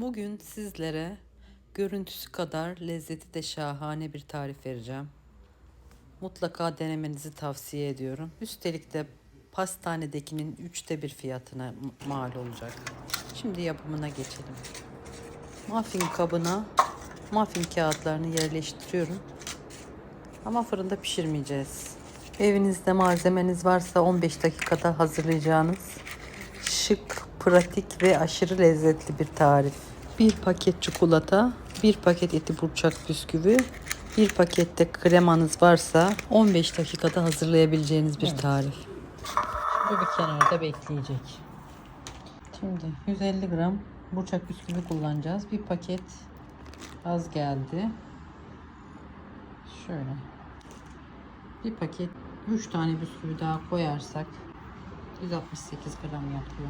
Bugün sizlere görüntüsü kadar lezzeti de şahane bir tarif vereceğim. Mutlaka denemenizi tavsiye ediyorum. Üstelik de pastanedekinin üçte bir fiyatına mal olacak. Şimdi yapımına geçelim. Muffin kabına muffin kağıtlarını yerleştiriyorum. Ama fırında pişirmeyeceğiz. Evinizde malzemeniz varsa 15 dakikada hazırlayacağınız pratik ve aşırı lezzetli bir tarif. Bir paket çikolata, bir paket eti burçak bisküvi, bir pakette kremanız varsa 15 dakikada hazırlayabileceğiniz bir tarif. Bu bir kenarda bekleyecek. Şimdi 150 gram burçak bisküvi kullanacağız. Bir paket az geldi. Şöyle. Bir paket 3 tane bisküvi daha koyarsak 168 gram yapıyor.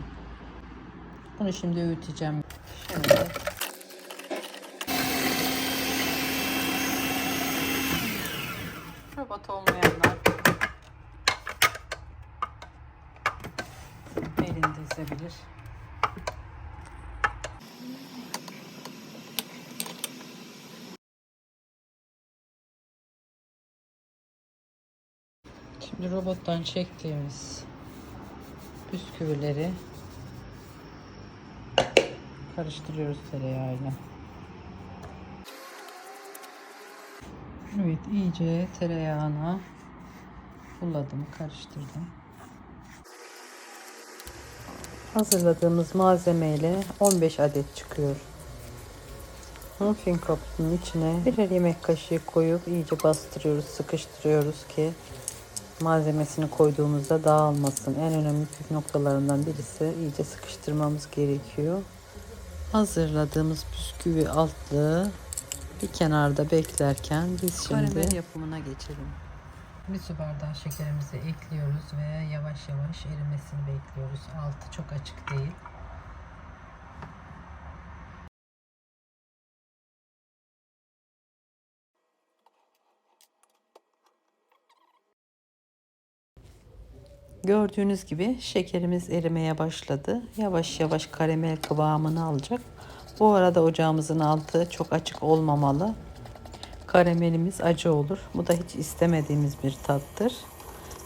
Bunu şimdi öğüteceğim. Şöyle. Robot olmayanlar elinde ezebilir. Şimdi robottan çektiğimiz bisküvileri karıştırıyoruz tereyağıyla. Evet iyice tereyağına buladım, karıştırdım. Hazırladığımız malzemeyle 15 adet çıkıyor. Muffin kapının içine birer yemek kaşığı koyup iyice bastırıyoruz, sıkıştırıyoruz ki malzemesini koyduğumuzda dağılmasın. En önemli püf noktalarından birisi iyice sıkıştırmamız gerekiyor. Hazırladığımız bisküvi altlığı bir kenarda beklerken biz şimdi Karamel yapımına geçelim. Bir su bardağı şekerimizi ekliyoruz ve yavaş yavaş erimesini bekliyoruz. Altı çok açık değil. Gördüğünüz gibi şekerimiz erimeye başladı. Yavaş yavaş karamel kıvamını alacak. Bu arada ocağımızın altı çok açık olmamalı. Karamelimiz acı olur. Bu da hiç istemediğimiz bir tattır.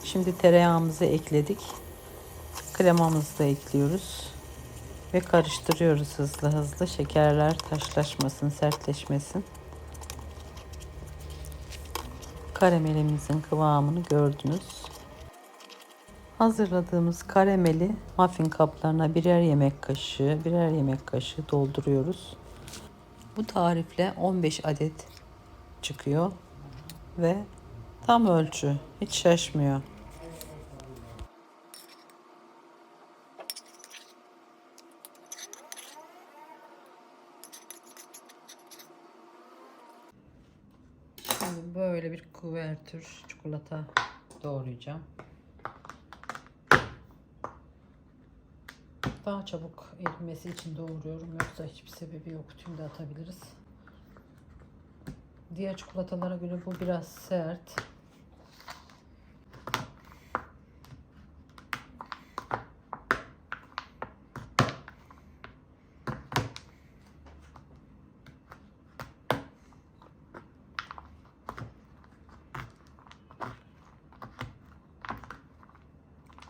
Şimdi tereyağımızı ekledik. Kremamızı da ekliyoruz. Ve karıştırıyoruz hızlı hızlı. Şekerler taşlaşmasın, sertleşmesin. Karamelimizin kıvamını gördünüz. Hazırladığımız karameli muffin kaplarına birer yemek kaşığı, birer yemek kaşığı dolduruyoruz. Bu tarifle 15 adet çıkıyor ve tam ölçü, hiç şaşmıyor. Şimdi böyle bir kuvertür çikolata doğrayacağım. Daha çabuk erimesi için doğruyorum. Yoksa hiçbir sebebi yok. Tüm de atabiliriz. Diğer çikolatalara göre bu biraz sert.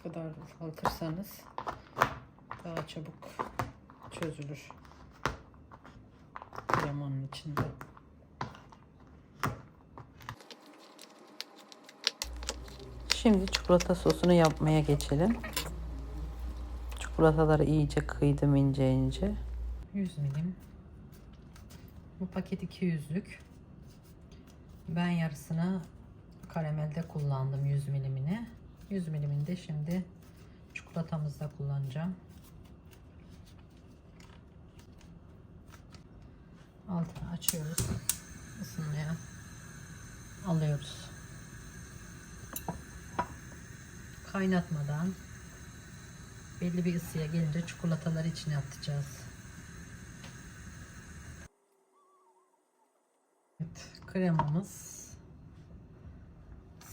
Kadar ufaltırsanız daha çabuk çözülür kremanın içinde. Şimdi çikolata sosunu yapmaya geçelim. Çikolataları iyice kıydım ince ince. 100 milim. Bu paket 200'lük. Ben yarısını karamelde kullandım 100 milimini. 100 milimini de şimdi çikolatamızda kullanacağım. Altını açıyoruz. Isınmaya alıyoruz. Kaynatmadan belli bir ısıya gelince çikolataları içine atacağız. Evet, kremamız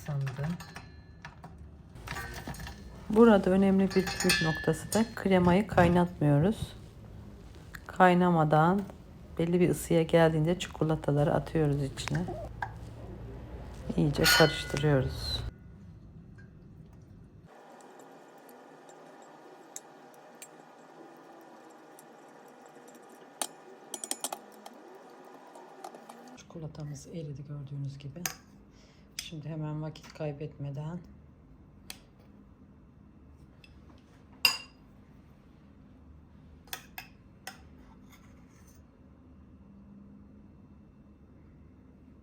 sandı. Burada önemli bir püf noktası da kremayı kaynatmıyoruz. Kaynamadan belli bir ısıya geldiğinde çikolataları atıyoruz içine. İyice karıştırıyoruz. Çikolatamız eridi gördüğünüz gibi. Şimdi hemen vakit kaybetmeden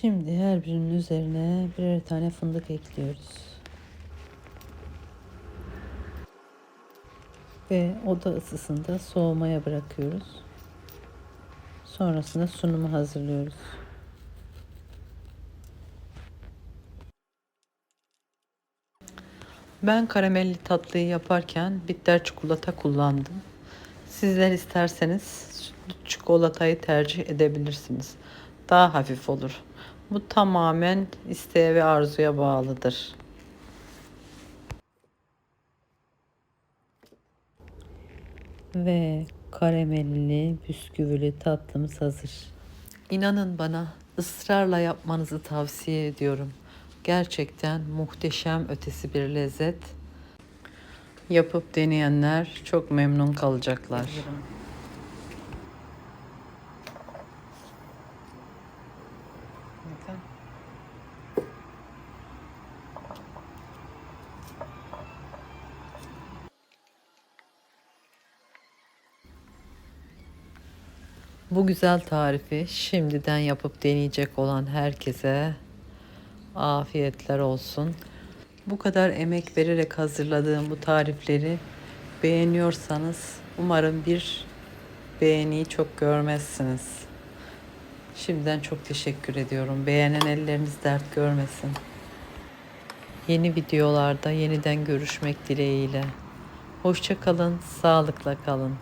Şimdi her birinin üzerine birer tane fındık ekliyoruz. Ve oda ısısında soğumaya bırakıyoruz. Sonrasında sunumu hazırlıyoruz. Ben karamelli tatlıyı yaparken bitter çikolata kullandım. Sizler isterseniz çikolatayı tercih edebilirsiniz. Daha hafif olur. Bu tamamen isteğe ve arzuya bağlıdır. Ve karamelli bisküvili tatlımız hazır. İnanın bana ısrarla yapmanızı tavsiye ediyorum. Gerçekten muhteşem ötesi bir lezzet. Yapıp deneyenler çok memnun kalacaklar. Bakın. Bu güzel tarifi şimdiden yapıp deneyecek olan herkese afiyetler olsun. Bu kadar emek vererek hazırladığım bu tarifleri beğeniyorsanız umarım bir beğeniyi çok görmezsiniz. Şimdiden çok teşekkür ediyorum. Beğenen elleriniz dert görmesin. Yeni videolarda yeniden görüşmek dileğiyle. Hoşça kalın, sağlıkla kalın.